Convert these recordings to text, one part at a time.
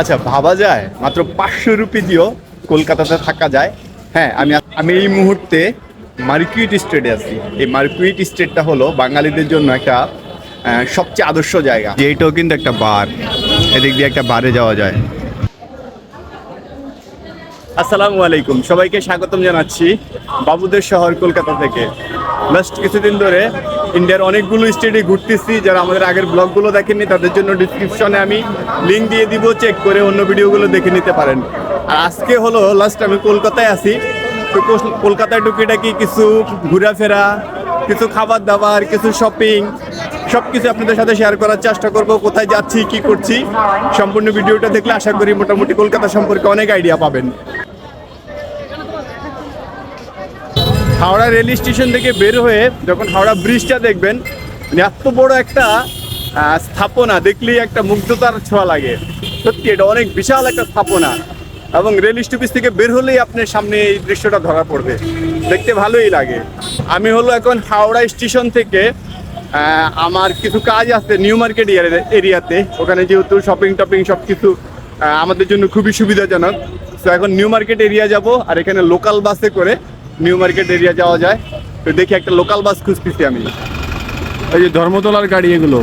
আচ্ছা ভাবা যায়? মাত্র পাঁচশো রুপি দিয়েও কলকাতাতে থাকা যায়। হ্যাঁ আমি আমি এই মুহূর্তে মার্কুইট স্টেটে আছি। এই মার্কুইট স্টেটটা হলো বাঙালিদের জন্য একটা সবচেয়ে আদর্শ জায়গা। যে এটাও কিন্তু একটা বার, এদিক দিয়ে একটা বারে যাওয়া যায়। আসসালামু আলাইকুম। সবাইকে স্বাগতম জানাচ্ছি বাবুদের শহর কলকাতা থেকে। লাস্ট কিছুদিন ধরে ইন্ডিয়ার অনেকগুলো স্টেটে ঘুরতেছি, যারা আমাদের আগের ব্লগগুলো দেখেননি, তাদের জন্য ডিসক্রিপশনে আমি লিঙ্ক দিয়ে দিব চেক করে অন্য ভিডিওগুলো দেখে নিতে পারেন। আর আজকে হলো লাস্ট আমি কলকাতায় আছি। তো কলকাতায় টুকিটাকি কিছু ঘোরাফেরা, কিছু খাবার দাবার কিছু শপিং সব কিছু আপনাদের সাথে শেয়ার করার চেষ্টা করব, কোথায় যাচ্ছি, কি করছি। সম্পূর্ণ ভিডিওটা দেখলে আশা করি মোটামুটি কলকাতা সম্পর্কে অনেক আইডিয়া পাবেন। হাওড়া রেল স্টেশন থেকে বের হয়ে যখন হাওড়া ব্রিজটা দেখবেন মানে এত বড় একটা স্থাপনা, দেখলেই একটা মুগ্ধতার ছোঁয়া লাগে। সত্যি, এটা অনেক বিশাল একটা স্থাপনা। এবং রেল স্টপেজ থেকে বের হলেই আপনার সামনে এই দৃশ্যটা ধরা পড়বে। দেখতে ভালোই লাগে। আমি হলো এখন হাওড়া স্টেশন থেকে আমার কিছু কাজ আছে নিউ মার্কেট এরিয়াতে। ওখানে যেহেতু শপিং টপিং সব কিছু আমাদের জন্য খুবই সুবিধাজনক। তো এখন নিউ মার্কেট এরিয়া যাব, আর এখানে লোকাল বাসে করে নিউ মার্কেট এরিয়া যাওয়া যায়। তো দেখি একটা লোকাল বাস খুঁজতেছি আমি। এই যে ধর্মতলার গাড়ি এগুলো।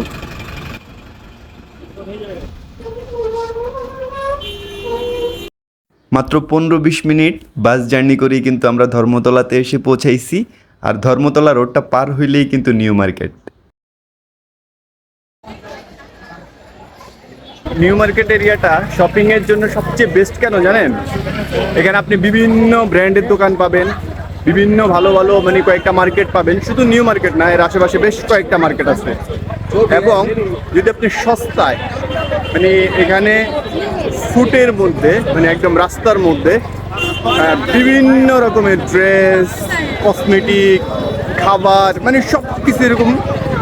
মাত্র পনেরো বিশ মিনিট বাস জার্নি করেই কিন্তু আমরা ধর্মতলাতে এসে পৌঁছাইছি। আর ধর্মতলা রোডটা পার হইলেই কিন্তু নিউ মার্কেট। নিউ মার্কেট এরিয়াটা শপিংয়ের জন্য সবচেয়ে বেস্ট কেন জানেন? এখানে আপনি বিভিন্ন ব্র্যান্ডের দোকান পাবেন। বিভিন্ন ভালো ভালো মানে কয়েকটা মার্কেট পাবেন। শুধু নিউ মার্কেট না, এর আশেপাশে বেশ কয়েকটা মার্কেট আছে। এবং যদি আপনি সস্তায় মানে এখানে ফুটের মধ্যে মানে একদম রাস্তার মধ্যে বিভিন্ন রকমের ড্রেস কসমেটিক খাবার মানে সব কিছু এরকম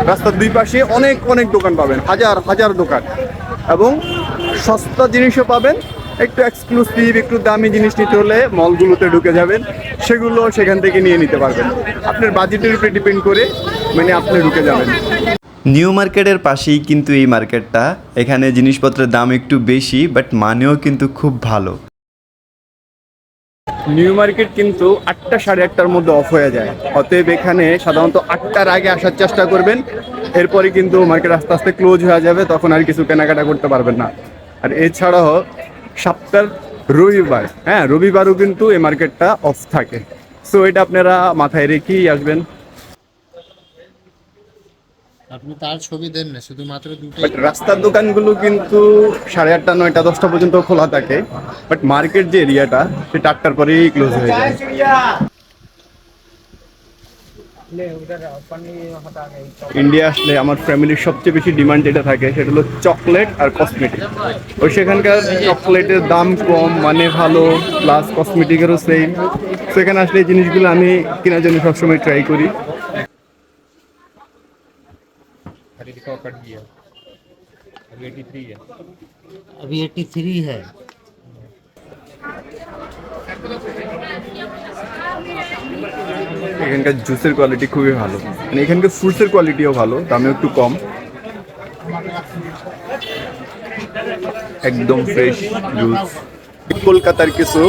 রাস্তার দুই পাশে অনেক অনেক দোকান পাবেন, হাজার হাজার দোকান। এবং সস্তা জিনিসও পাবেন একটু এক্সক্লুসিভ একটু দামি জিনিস নিতে হলে মলগুলোতে ঢুকে যাবেন। সেগুলো সেখান থেকে নিয়ে নিতে পারবেন। আপনার বাজেটের উপরে ডিপেন্ড করে মানে আপনি ঢুকে যাবেন। নিউ মার্কেটের পাশেই কিন্তু এই মার্কেটটা এখানে জিনিসপত্রের দাম একটু বেশি বাট মানেও কিন্তু খুব ভালো। নিউ মার্কেট কিন্তু আটটা সাড়ে আটটার মধ্যে অফ হয়ে যায়। অতএব এখানে সাধারণত আটটার আগে আসার চেষ্টা করবেন। এরপরে কিন্তু মার্কেট আস্তে আস্তে ক্লোজ হয়ে যাবে তখন আর কিছু কেনাকাটা করতে পারবেন না। আর এছাড়াও সপ্তাহের রবিবার হ্যাঁ রবিবারও কিন্তু এই মার্কেটটা অফ থাকে। সো এটা আপনারা মাথায় রেখেই আসবেন। আপনি তার ছবি দেন না শুধুমাত্র দুটো বাট রাস্তার দোকানগুলো কিন্তু সাড়ে আটটা নয়টা দশটা পর্যন্ত খোলা থাকে। বাট মার্কেট যে এরিয়াটা সেটা আটটার পরেই ক্লোজ হয়ে যায়। ইন্ডিয়া আসলে আমার ফ্যামিলির সবচেয়ে বেশি ডিমান্ড যেটা থাকে সেটা হলো চকলেট আর কসমেটিক ওই সেখানকার চকলেটের দাম কম মানে ভালো প্লাস কসমেটিকেরও সেম সেখানে আসলে এই জিনিসগুলো আমি কেনার জন্য সবসময় ট্রাই করি अभी एट्टी थ्री है এখানকার জুসের কোয়ালিটি খুবই ভালো। মানে এখানকার ফ্রুটসের কোয়ালিটিও ভালো দামও একটু কম। একদম ফ্রেশ জুস কলকাতার কিছু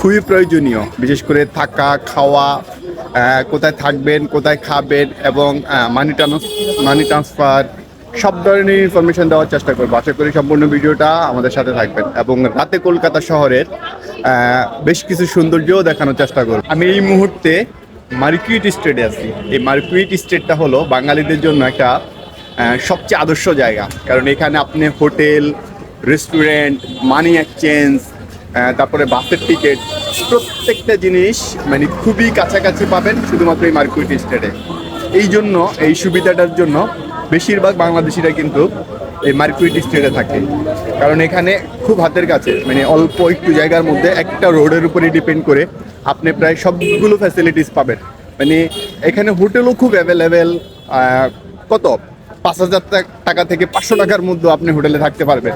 খুবই প্রয়োজনীয়, বিশেষ করে থাকা, খাওয়া কোথায় থাকবেন, কোথায় খাবেন এবং মানি ট্রান্স মানি ট্রান্সফার সব ধরনের ইনফরমেশন দেওয়ার চেষ্টা করব। আশা করি সম্পূর্ণ ভিডিওটা আমাদের সাথে থাকবেন এবং রাতে কলকাতা শহরের বেশ কিছু সৌন্দর্যও দেখানোর চেষ্টা করব। আমি এই মুহূর্তে মার্কুইট স্টেটে আছি। এই মার্কুইট স্টেটটা হলো বাঙালিদের জন্য একটা সবচেয়ে আদর্শ জায়গা। কারণ এখানে আপনি হোটেল, রেস্টুরেন্ট, মানি এক্সচেঞ্জ তারপরে বাসের টিকিট, প্রত্যেকটা জিনিস মানে খুবই কাছাকাছি পাবেন শুধুমাত্র এই মার্কুইট স্টেটে। এই জন্য, এই সুবিধাটার জন্য বেশিরভাগ বাংলাদেশিরা কিন্তু এই মার্কুইট স্টেটে থাকে। কারণ এখানে খুব হাতের কাছে মানে অল্প একটু জায়গার মধ্যে একটা রোডের উপরে ডিপেন্ড করে আপনি প্রায় সবগুলো ফ্যাসিলিটিস পাবেন। মানে এখানে হোটেলও খুব অ্যাভেলেবেল কত? পাঁচ হাজার টাকা থেকে পাঁচশো টাকার মধ্যে আপনি হোটেলে থাকতে পারবেন।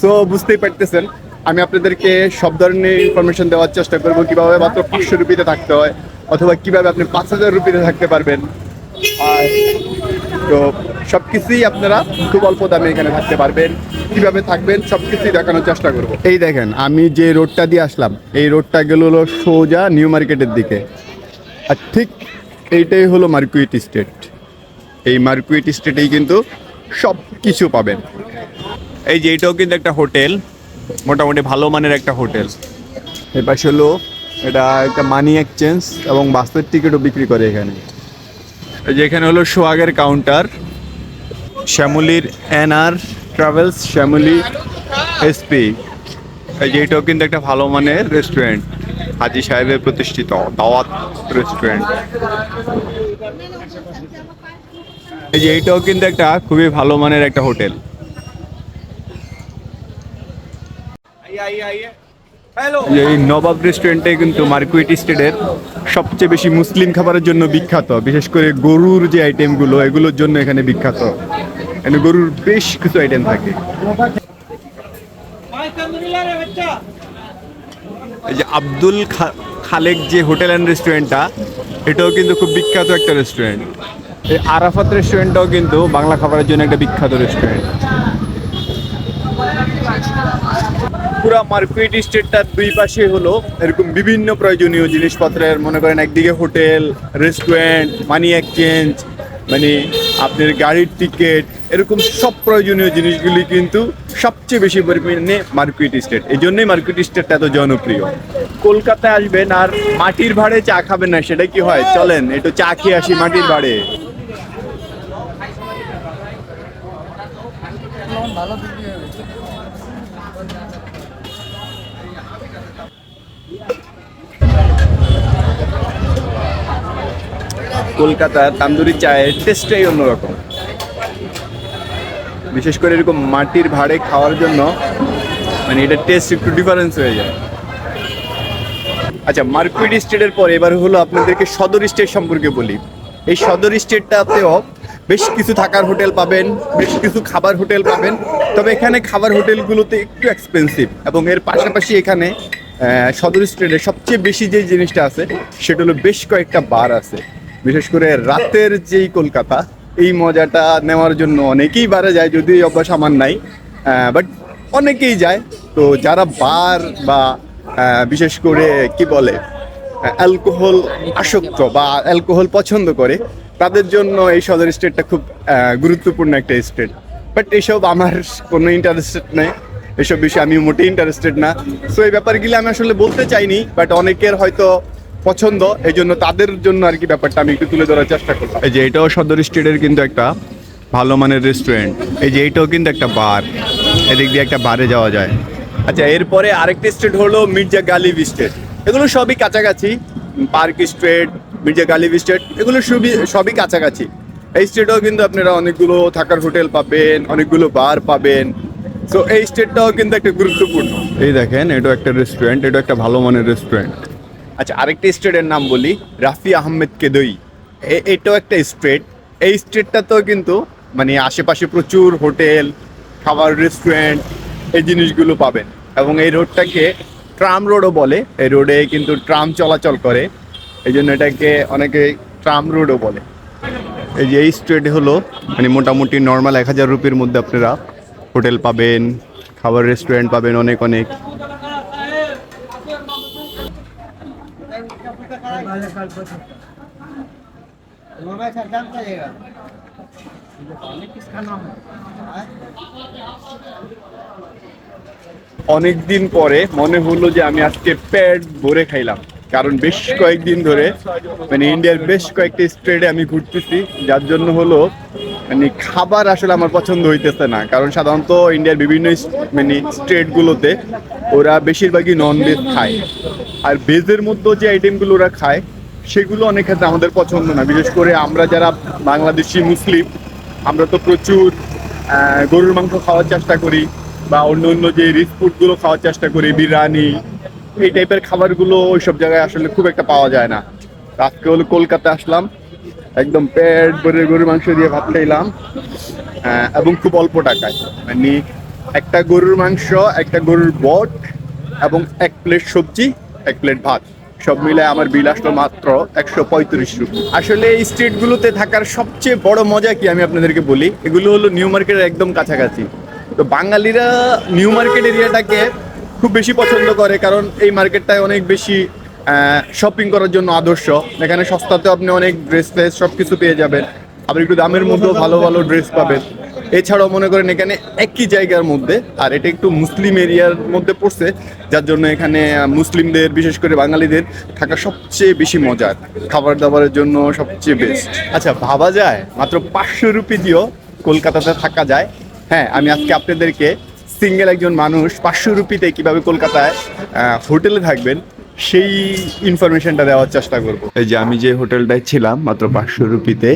সো বুঝতেই পারতেছেন। আমি আপনাদেরকে সব ধরনের ইনফরমেশন দেওয়ার চেষ্টা করব, কীভাবে মাত্র পাঁচশো রুপিতে থাকতে হয়, অথবা কীভাবে আপনি পাঁচ হাজার রুপিতে থাকতে পারবেন। আর তো সব কিছুই আপনারা খুব অল্প দামে এখানে থাকতে পারবেন। কীভাবে থাকবেন সব কিছুই দেখানোর চেষ্টা করব। এই দেখেন আমি যে রোডটা দিয়ে আসলাম এই রোডটা গেল হলো সোজা নিউ মার্কেটের দিকে। আর ঠিক এইটাই হলো মার্কুইট স্টেট এই মার্কুইট স্টেটেই কিন্তু সব কিছু পাবেন। এই যে এটাও কিন্তু একটা হোটেল মোটামুটি ভালো মানের একটা হোটেল। এর পাশে হলো এটা একটা মানি এক্সচেঞ্জ এবং বাসের টিকিটও বিক্রি করে এখানে। এই যে হলো সোহাগের কাউন্টার শ্যামলির এনআর ট্রাভেলস শ্যামলি এসপি এই যে এটাও কিন্তু একটা ভালো মানের রেস্টুরেন্ট হাজি সাহেবের প্রতিষ্ঠিত দাওয়াত রেস্টুরেন্ট এইটাও কিন্তু একটা খুবই ভালো মানের একটা হোটেল। যে এই নবাব রেস্টুরেন্টে কিন্তু মার্কুইট স্টেটের সবচেয়ে বেশি মুসলিম খাবারের জন্য বিখ্যাত। বিশেষ করে গরুর যে আইটেমগুলো এগুলোর জন্য এখানে বিখ্যাত। এখানে গরুর বেশ কিছু আইটেম থাকে। এই যে আব্দুল খালেক যে হোটেল অ্যান্ড রেস্টুরেন্টটা এটাও কিন্তু খুব বিখ্যাত একটা রেস্টুরেন্ট এই আরাফাত রেস্টুরেন্টটাও কিন্তু বাংলা খাবারের জন্য একটা বিখ্যাত রেস্টুরেন্ট পুরা মার্কেট স্টেটটার দুই পাশে হলো। এরকম বিভিন্ন প্রয়োজনীয় জিনিসপত্রের, মনে করেন একদিকে হোটেল, রেস্টুরেন্ট, মানি এক্সচেঞ্জ মানে আপনার গাড়ির টিকিট, এরকম সব প্রয়োজনীয় জিনিসগুলি কিন্তু সবচেয়ে বেশি পরিমাণে মার্কেট স্টেট। এই জন্যই মার্কেট স্টেটটা এত জনপ্রিয়। কলকাতায় আসবেন আর মাটির ভাড়ে চা খাবেন না, সেটা কি হয়? চলেন, একটু চা খেয়ে আসি মাটির ভাড়ে। কলকাতার তান্দুরি চায়ের টেস্টটাই অন্যরকম। বিশেষ করে এরকম মাটির ভাড়ে খাওয়ার জন্য মানে এটা টেস্ট একটু ডিফারেন্স হয়ে যায়। আচ্ছা মার্কুইট স্টেটের পর এবার হলো আপনাদেরকে সদর স্টেট সম্পর্কে বলি। এই সদর স্টেটটাতেও বেশ কিছু থাকার হোটেল পাবেন, বেশ কিছু খাবার হোটেল পাবেন, তবে এখানে খাবার হোটেলগুলোতে একটু এক্সপেন্সিভ এবং এর পাশাপাশি এখানে সদর স্টেটে সবচেয়ে বেশি যে জিনিসটা আছে, সেটা হলো বেশ কয়েকটা বার আছে। বিশেষ করে রাতের যেই কলকাতা, এই মজাটা নেওয়ার জন্য অনেকেই বারে যায় এই অভ্যাস আমার নাই বাট অনেকেই যায়। তো যারা বার বা বিশেষ করে কি বলে, অ্যালকোহল আসক্ত বা অ্যালকোহল পছন্দ করে, তাদের জন্য এই সদর স্টেটটা খুব গুরুত্বপূর্ণ একটা স্টেট। বাট এসব আমার কোনো ইন্টারেস্টেড নেই। এসব বিষয়ে আমি মোটেই ইন্টারেস্টেড না। সো এই ব্যাপারগুলো আমি আসলে বলতে চাইনি বাট অনেকের হয়তো পছন্দ এই জন্য তাদের জন্য আর কি ব্যাপারটা আমি একটু তুলে ধরার চেষ্টা করলাম। এই যে এটাও সদর স্টেটের কিন্তু একটা ভালো মানের রেস্টুরেন্ট এই যে এইটাও কিন্তু একটা বার এদিক দিয়ে একটা বারে যাওয়া যায়। আচ্ছা এরপরে আরেকটি স্টেট হলো মির্জা গালিব স্টেট এগুলো সবই কাছাকাছি। Park street Mirza Ghalib state এগুলো সবই সবই কাছাকাছি। এই স্টেটেও কিন্তু আপনারা অনেকগুলো থাকার হোটেল পাবেন অনেকগুলো বার পাবেন। সো এই স্টেটটাও কিন্তু একটা গুরুত্বপূর্ণ। এই দেখেন এটাও একটা রেস্টুরেন্ট এটা একটা ভালো মানের রেস্টুরেন্ট আচ্ছা আরেকটা স্টেটের নাম বলি, রাফি আহমেদ কেদই এটাও একটা স্ট্রেট এই স্ট্রেটটাতেও কিন্তু মানে আশেপাশে প্রচুর হোটেল, খাবার রেস্টুরেন্ট এই জিনিসগুলো পাবেন। এবং এই রোডটাকে ট্রাম রোডও বলে। এই রোডে কিন্তু ট্রাম চলাচল করে। এই জন্য এটাকে অনেকে ট্রাম রোডও বলে। এই যে এই স্ট্রেট হলো মানে মোটামুটি নর্মাল এক হাজার রুপির মধ্যে আপনারা হোটেল পাবেন, খাবার রেস্টুরেন্ট পাবেন অনেক অনেক। অনেক দিন পরে মনে হলো যে আমি আজকে পেট ভরে খাইলাম। কারণ বেশ কয়েকদিন ধরে মানে ইন্ডিয়ার বেশ কয়েকটা স্টেটে আমি ঘুরতেছি যার জন্য হলো মানে খাবার আসলে আমার পছন্দ হইতেছে না। কারণ সাধারণত ইন্ডিয়ার বিভিন্ন মানে স্টেটগুলোতে ওরা বেশিরভাগই নন ভেজ খায়। আর ভেজের মধ্যে যে আইটেমগুলো ওরা খায়, সেগুলো অনেক ক্ষেত্রে আমাদের পছন্দ না। বিশেষ করে আমরা যারা বাংলাদেশি মুসলিম, আমরা তো প্রচুর গরুর মাংস খাওয়ার চেষ্টা করি বা অন্য অন্য যে রিচ ফুডগুলো খাওয়ার চেষ্টা করি, বিরিয়ানি, এই টাইপের খাবারগুলো ওই সব জায়গায় আসলে খুব একটা পাওয়া যায় না। আজকে হলো কলকাতা আসলাম, একদম পেট ভরে গরুর মাংস দিয়ে ভাত খাইলাম এবং খুব অল্প টাকায়। মানে একটা গরুর মাংস, একটা গরুর বট এবং এক প্লেট সবজি এক প্লেট ভাত। সব মিলে আমার বিল আসলো মাত্র একশো পঁয়ত্রিশ আসলে এই স্ট্রিটগুলোতে থাকার সবচেয়ে বড় মজা কি আমি আপনাদেরকে বলি? এগুলো হলো নিউ মার্কেটের একদম কাছাকাছি। তো বাঙালিরা নিউ মার্কেট এরিয়াটাকে খুব বেশি পছন্দ করে কারণ এই মার্কেটটায় অনেক বেশি শপিং করার জন্য আদর্শ। এখানে সস্তাতে আপনি অনেক ড্রেস ফ্রেস সব কিছু পেয়ে যাবেন। আবার একটু দামের মধ্যেও ভালো ভালো ড্রেস পাবেন। এছাড়াও মনে করেন এখানে একই জায়গার মধ্যে, আর এটা একটু মুসলিম এরিয়ার মধ্যে পড়ছে, যার জন্য এখানে মুসলিমদের, বিশেষ করে বাঙালিদের থাকা সবচেয়ে বেশি মজার খাবার দাবারের জন্য সবচেয়ে বেস্ট আচ্ছা ভাবা যায়, মাত্র পাঁচশো রুপি দিয়েও কলকাতাতে থাকা যায়। হ্যাঁ আমি আজকে আপনাদেরকে সিঙ্গেল একজন মানুষ পাঁচশো রুপিতে কীভাবে কলকাতায় হোটেলে থাকবেন, সেই ইনফরমেশনটা দেওয়ার চেষ্টা করব। এই যে আমি যে হোটেলটায় ছিলাম, মাত্র পাঁচশো রুপিতে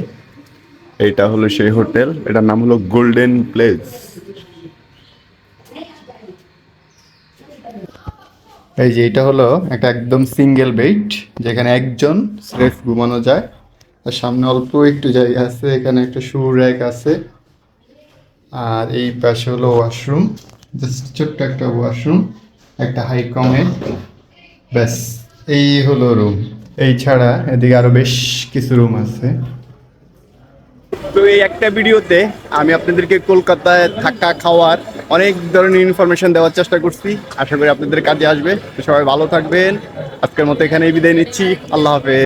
এইটা হলো সেই হোটেল। এটার নাম হলো গোল্ডেন প্লেস এই যে এটা হলো একটা একদম সিঙ্গেল বেড যেখানে একজন স্রেফ ঘুমানো যায়। আর সামনে অল্প একটু জায়গা আছে, এখানে একটা শু র্যাক আছে। আর এই পাশে হলো ওয়াশরুম জাস্ট ছোট্ট একটা ওয়াশরুম একটা হাই কমে ব্যাস, এই হলো রুম এই ছাড়া এদিকে আরও বেশ কিছু রুম আছে। তো এই একটা ভিডিওতে আমি আপনাদেরকে কলকাতায় থাকা খাওয়ার অনেক ধরনের ইনফরমেশন দেওয়ার চেষ্টা করছি। আশা করি আপনাদের কাজে আসবে। সবাই ভালো থাকবেন। আজকের মতো এখানেই বিদায় নিচ্ছি। আল্লাহ হাফেজ।